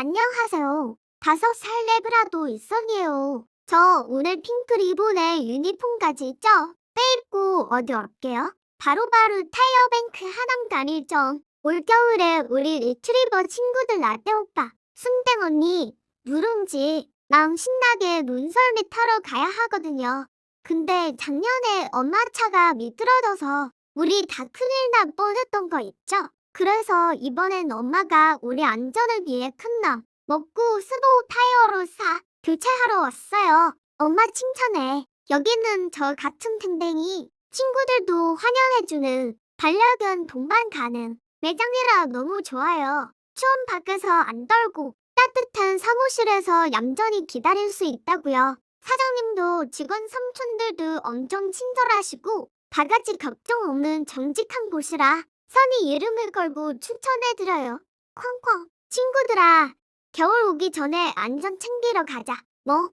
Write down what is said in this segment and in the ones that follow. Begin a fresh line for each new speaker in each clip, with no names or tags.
안녕하세요. 다섯 살 레브라도 일선이에요. 저 오늘 핑크 리본에 유니폼까지 있죠? 빼입고 어디 올게요? 바로바로 타이어뱅크 하남 간 일정. 올겨울에 우리 리트리버 친구들 라떼 오빠, 순댕 언니, 누룽지, 랑 신나게 눈썰매 타러 가야 하거든요. 근데 작년에 엄마 차가 미끄러져서 우리 다 큰일 날 뻔했던 거 있죠? 그래서 이번엔 엄마가 우리 안전을 위해 큰맘 먹고 스노우 타이어로 사 교체하러 왔어요. 엄마 칭찬해. 여기는 저 같은 댕댕이 친구들도 환영해주는 반려견 동반 가능 매장이라 너무 좋아요. 추운 밖에서 안 떨고 따뜻한 사무실에서 얌전히 기다릴 수 있다고요. 사장님도 직원 삼촌들도 엄청 친절하시고 바가지 걱정 없는 정직한 곳이라 선이 이름을 걸고 추천해드려요. 쾅쾅. 친구들아, 겨울 오기 전에 안전 챙기러 가자. 뭐?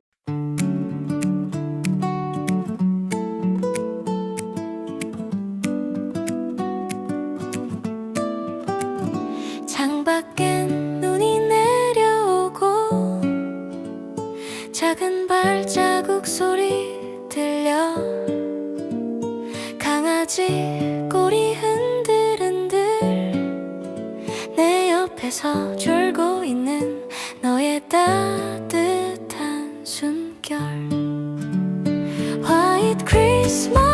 창밖엔 눈이 내려오고 작은 발자국 소리 들려 강아지 서 졸고 있는 너의 따뜻한 숨결 White Christmas